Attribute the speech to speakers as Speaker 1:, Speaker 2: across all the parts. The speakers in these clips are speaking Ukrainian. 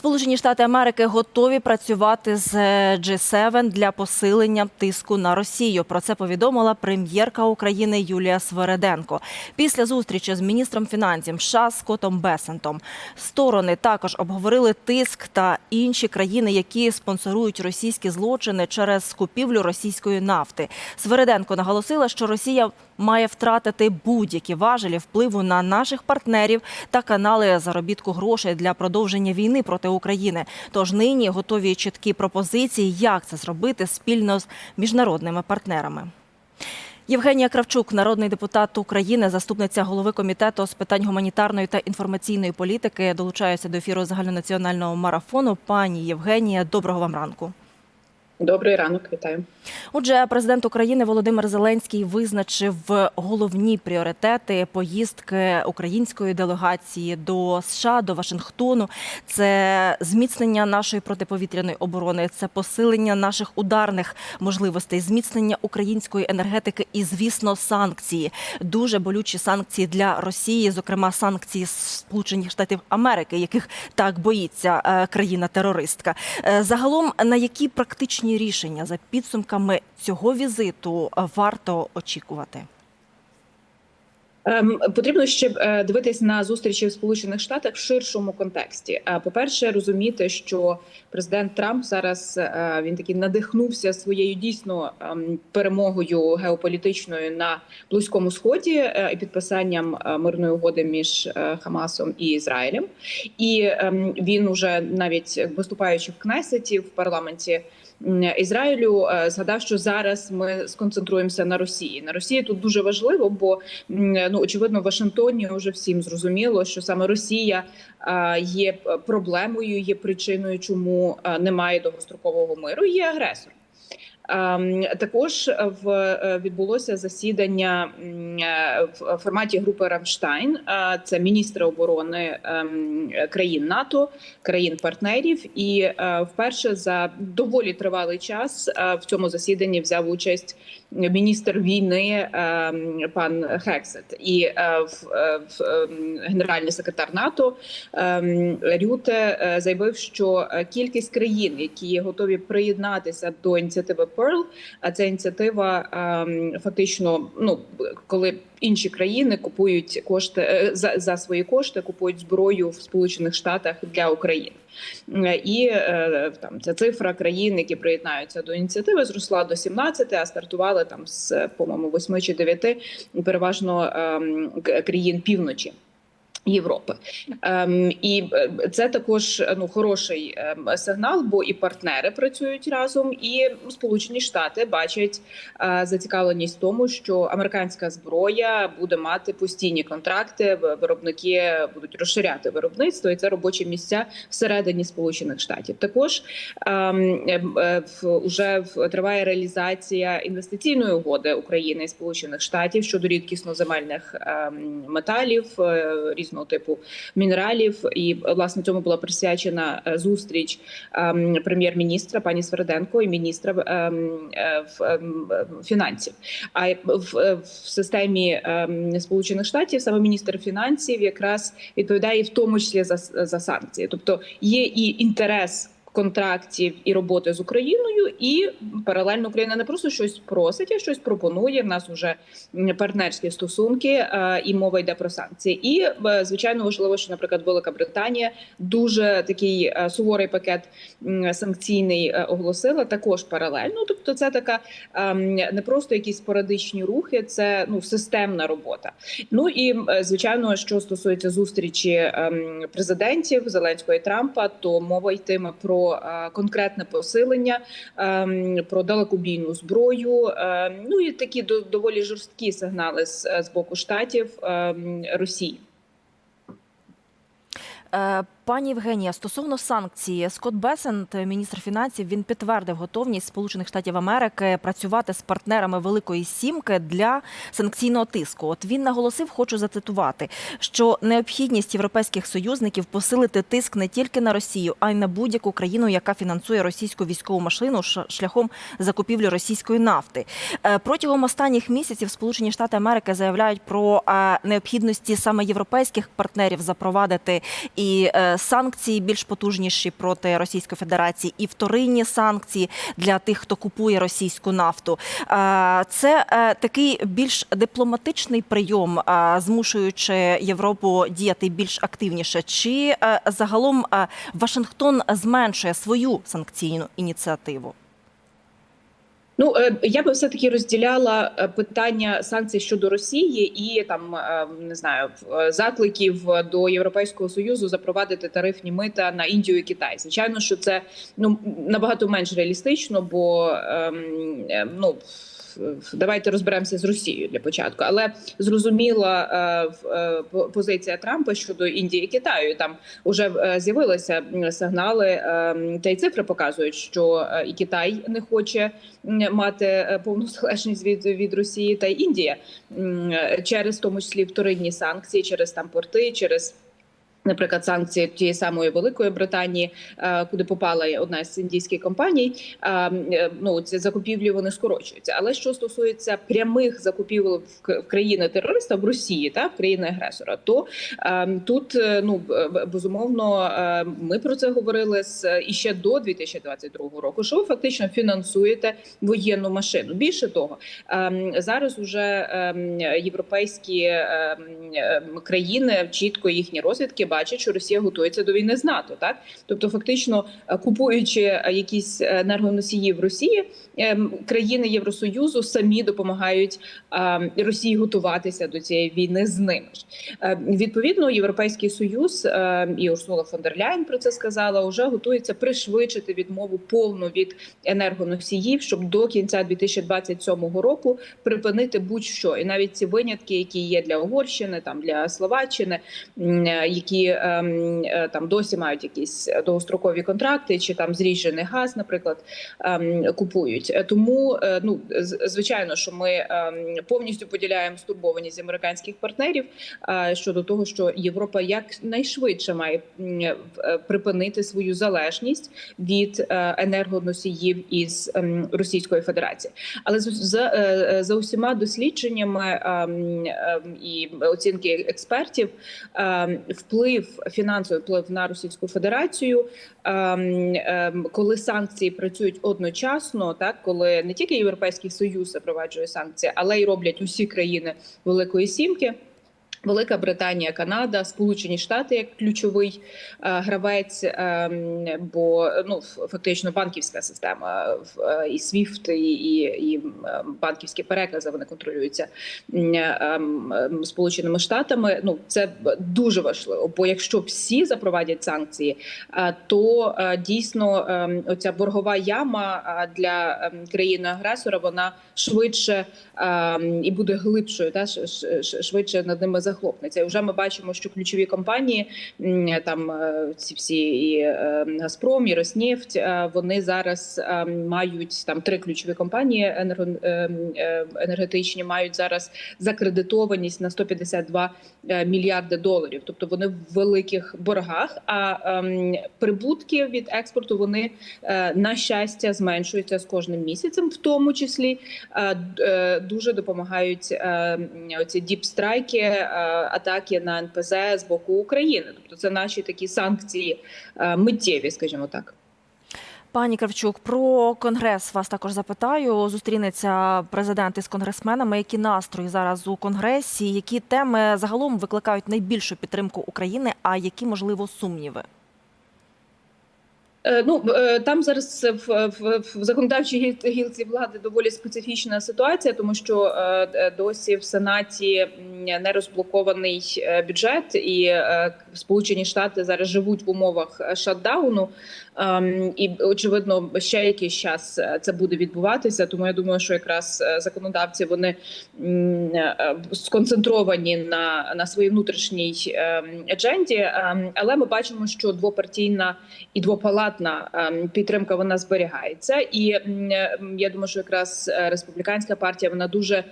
Speaker 1: Сполучені Штати Америки готові працювати з G7 для посилення тиску на Росію. Про це повідомила прем'єрка України Юлія Свереденко. Після зустрічі з міністром фінансів США Скоттом Бесентом сторони також обговорили тиск та інші країни, які спонсорують російські злочини через купівлю російської нафти. Свереденко наголосила, що Росія має втратити будь-які важелі впливу на наших партнерів та канали заробітку грошей для продовження війни проти України. Тож нині готові чіткі пропозиції, як це зробити спільно з міжнародними партнерами. Євгенія Кравчук, народний депутат України, заступниця голови комітету з питань гуманітарної та інформаційної політики, долучається до ефіру загальнонаціонального марафону. Пані Євгенія, доброго вам ранку.
Speaker 2: Добрий ранок, вітаю.
Speaker 1: Отже, президент України Володимир Зеленський визначив головні пріоритети поїздки української делегації до США до Вашингтону. Це зміцнення нашої протиповітряної оборони, це посилення наших ударних можливостей, зміцнення української енергетики і, звісно, санкції. Дуже болючі санкції для Росії, зокрема санкції Сполучених Штатів Америки, яких так боїться е, країна-терористка. Е, Загалом на які практичні рішення за підсумками цього візиту е, варто очікувати?
Speaker 2: Ем, Потрібно ще е, дивитись на зустрічі в Сполучених Штатах в ширшому контексті. Е, По-перше, розуміти, що президент Трамп зараз він таки надихнувся своєю дійсно ем, перемогою геополітичною на близькому сході і підписанням мирної угоди між Хамасом і Ізраїлем. І ем, він уже навіть виступаючи в Кнесеті в парламенті. Ізраїлю е, згадав, що зараз ми сконцентруємося на Росії. На Росії тут дуже важливо, бо ну очевидно в Вашингтоні вже всім зрозуміло, що саме Росія е, є проблемою, є причиною, чому е, немає довгострокового миру. Є агресор. Ем, Також в е, відбулося засідання е, в форматі групи Рамштайн. Е, Це міністри оборони ем, країн НАТО, країн-партнерів. І е, вперше за доволі тривалий час е, в цьому засіданні взяв участь міністр війни ем, пан Хексет і е, е, генеральний секретар НАТО Рюте е, заявив, що е, кількість країн, які готові приєднатися до ініціативи Pearl, а ця ініціатива ем, фактично, ну коли інші країни купують кошти е, за, за свої кошти, купують зброю в Сполучених Штатах для України. І е, там ця цифра країн, які приєднаються до ініціативи, зросла до 17, а стартували там з по-моєму 8 чи 9, переважно ем, країн півночі. Європи ем, і е, це також ну хороший ем, сигнал, бо і партнери працюють разом, і Сполучені Штати бачать е, зацікавленість в тому, що американська зброя буде мати постійні контракти. Виробники будуть розширяти виробництво, і це робочі місця всередині Сполучених Штатів. Також ем, ем, е, в уже в триває реалізація інвестиційної угоди України і Сполучених Штатів щодо рідкісно земельних ем, металів е, різного типу мінералів. І власне цьому була присвячена е, зустріч ем, прем'єр-міністра пані Сверденко і міністра ем, е, ем, фінансів. А в, е, в системі ем, Сполучених Штатів саме міністр фінансів якраз відповідає в тому числі за, за санкції, тобто є і інтерес. Контрактів і роботи з Україною, і паралельно Україна не просто щось просить, а щось пропонує. В нас вже партнерські стосунки, е, і мова йде про санкції. І е, звичайно важливо, що, наприклад, Велика Британія дуже такий е, суворий пакет санкційний оголосила також паралельно. Тобто, це така ем, не просто якісь спорадичні рухи, це ну системна робота. Ну і звичайно, що стосується зустрічі ем, президентів Зеленського і Трампа, то мова йтиме про е, конкретне посилення, ем, про далекобійну зброю. ем, Ну і такі доволі жорсткі сигнали з, боку штатів ем, Росії.
Speaker 1: Пані Євгенія, стосовно санкцій, Скотт Бесент, міністр фінансів, він підтвердив готовність Сполучених Штатів Америки працювати з партнерами Великої Сімки для санкційного тиску. От він наголосив, хочу зацитувати, що необхідність європейських союзників посилити тиск не тільки на Росію, а й на будь-яку країну, яка фінансує російську військову машину шляхом закупівлі російської нафти. Е, Протягом останніх місяців Сполучені Штати Америки заявляють про е, необхідності саме європейських партнерів запровадити і е, санкції більш потужніші проти Російської Федерації і вторинні санкції для тих, хто купує російську нафту. Е, Це е, такий більш дипломатичний прийом, е, змушуючи Європу діяти більш активніше. Чи загалом Вашингтон зменшує свою санкційну ініціативу?
Speaker 2: Ну е, я би все таки розділяла е, питання санкцій щодо Росії і там е, не знаю закликів до Європейського союзу запровадити тарифні мита на Індію і Китай. Звичайно, що це ну набагато менш реалістично, бо ем, е, ну. Давайте розберемося з Росією для початку, але зрозуміла е, е, позиція Трампа щодо Індії і Китаю. Там вже е, з'явилися сигнали, та й цифри показують, що і Китай не хоче мати повну залежність від, від Росії, та Індія через в тому числі вторинні санкції, через там порти, через. Наприклад, санкції тієї самої Великої Британії, е, куди попала одна з індійських компаній, е, е, ну ці закупівлі вони скорочуються. Але що стосується прямих закупівель в країни терориста в Росії та в країни агресора, то тут ну безумовно ми про це говорили з іще до 2022 року. Що ви фактично фінансуєте воєнну машину? Більше того, зараз уже ем, європейські ем, ем, країни чітко їхні розвідки бачать, що Росія готується до війни з НАТО. Так, тобто, фактично е, купуючи е, якісь енергоносії в Росії, ем, країни Євросоюзу самі допомагають ем, Росії готуватися до цієї війни з ними. Е, Відповідно, Європейський союз ем, і Урсула фон дер Ляйн про це сказала. Вже готується пришвидшити відмову повну від енергоносіїв, щоб до кінця 2027 року припинити будь-що, і навіть ці винятки, які є для Угорщини, там для Словаччини, е, які ем, е, там досі мають якісь довгострокові контракти, чи там зріжений газ, наприклад, ем, купують. Е, Тому е, ну звичайно, що ми ем, повністю поділяємо стурбованість американських партнерів щодо того, що Європа якнайшвидше має припинити свою залежність від енергоносіїв із Російської Федерації. Але за, за усіма дослідженнями і оцінки експертів, ем, вплив фінансовий вплив на Російську Федерацію, ем, ем, коли санкції працюють одночасно, так коли не тільки Європейський Союз запроваджує санкції, але й роблять усі країни Великої Сімки. Велика Британія, Канада, Сполучені Штати як ключовий е, гравець, е, бо ну фактично банківська система е, і SWIFT, і, і, і банківські перекази вони контролюються е, ем, ем, Сполученими Штатами. Ну це дуже важливо. Бо якщо всі запровадять санкції, то дійсно ем, оця боргова яма для ем, країни агресора вона швидше ем, і буде глибшою, та швидше над ними захлопнеться. І вже ми бачимо, що ключові компанії там е, ці всі і е, Газпром, і Роснефть, е, вони зараз мають там три ключові компанії енергетичні, мають зараз закредитованість на 152 е, мільярди доларів. Тобто вони в великих боргах. А ем, прибутки від експорту вони на щастя зменшуються з кожним місяцем, в тому числі дуже допомагають е, оці діпстрайки, атаки на НПЗ з боку України. Тобто це наші такі санкції е, миттєві, скажімо так.
Speaker 1: Пані Кравчук, про конгрес вас також запитаю. Зустрінеться президент із конгресменами. Які настрої зараз у конгресі? Які теми загалом викликають найбільшу підтримку України? А які можливо сумніви?
Speaker 2: Е, Ну е, там зараз в, в, в законодавчій гілці влади доволі специфічна ситуація, тому що е, е, досі в сенаті м, не розблокований е, бюджет, і е, Сполучені Штати зараз живуть в умовах е, шатдауну. Ем, І очевидно, ще якийсь час це буде відбуватися. Тому я думаю, що якраз законодавці вони сконцентровані на, на своїй внутрішній ем, адженді. Ем, Але ми бачимо, що двопартійна і двопалатна підтримка вона зберігається. І я думаю, що якраз республіканська партія вона дуже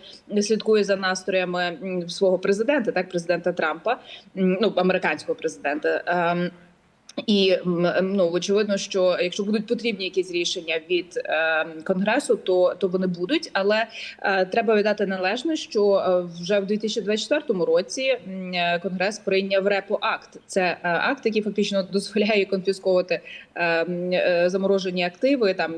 Speaker 2: слідкує за настроями м, свого президента, так президента Трампа, ну американського президента. Ем, І ну очевидно, що якщо будуть потрібні якісь рішення від е, конгресу, то то вони будуть. Але е, треба віддати належне, що е, вже в 2024 році е, конгрес прийняв репо акт. Це е, акт, який фактично дозволяє конфісковувати е, е, заморожені активи там.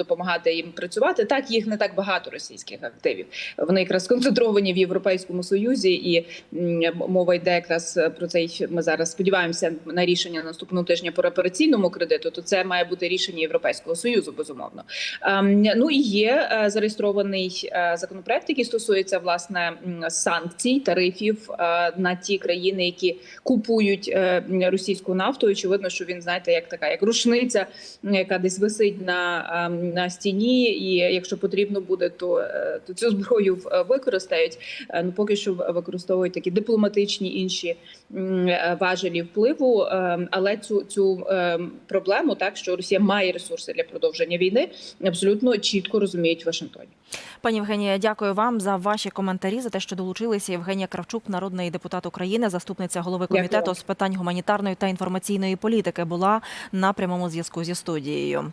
Speaker 2: Допомагати їм працювати так, їх не так багато російських активів. Вони якраз сконцентровані в Європейському Союзі, і мова йде якраз про цей. Ми зараз сподіваємося на рішення наступного тижня по репараційному кредиту. То це має бути рішення Європейського союзу, безумовно. Ем, Ну і є е, зареєстрований е, законопроект, який стосується власне санкцій, тарифів е, на ті країни, які купують російську нафту. Очевидно, що він знаєте, як така як рушниця, яка десь висить на, ем, на стіні, і якщо потрібно буде, то, е, то цю зброю в- використають. Е, Ну поки що використовують такі дипломатичні інші е, важелі впливу. Але цю цю ем, проблему, так що Росія має ресурси для продовження війни, абсолютно чітко розуміють в Вашингтоні.
Speaker 1: Пані Євгенія, дякую вам за ваші коментарі, за те, що долучилися. Євгенія Кравчук, народний депутат України, заступниця голови комітету
Speaker 2: вам.
Speaker 1: з питань гуманітарної та інформаційної політики, була на прямому зв'язку зі студією.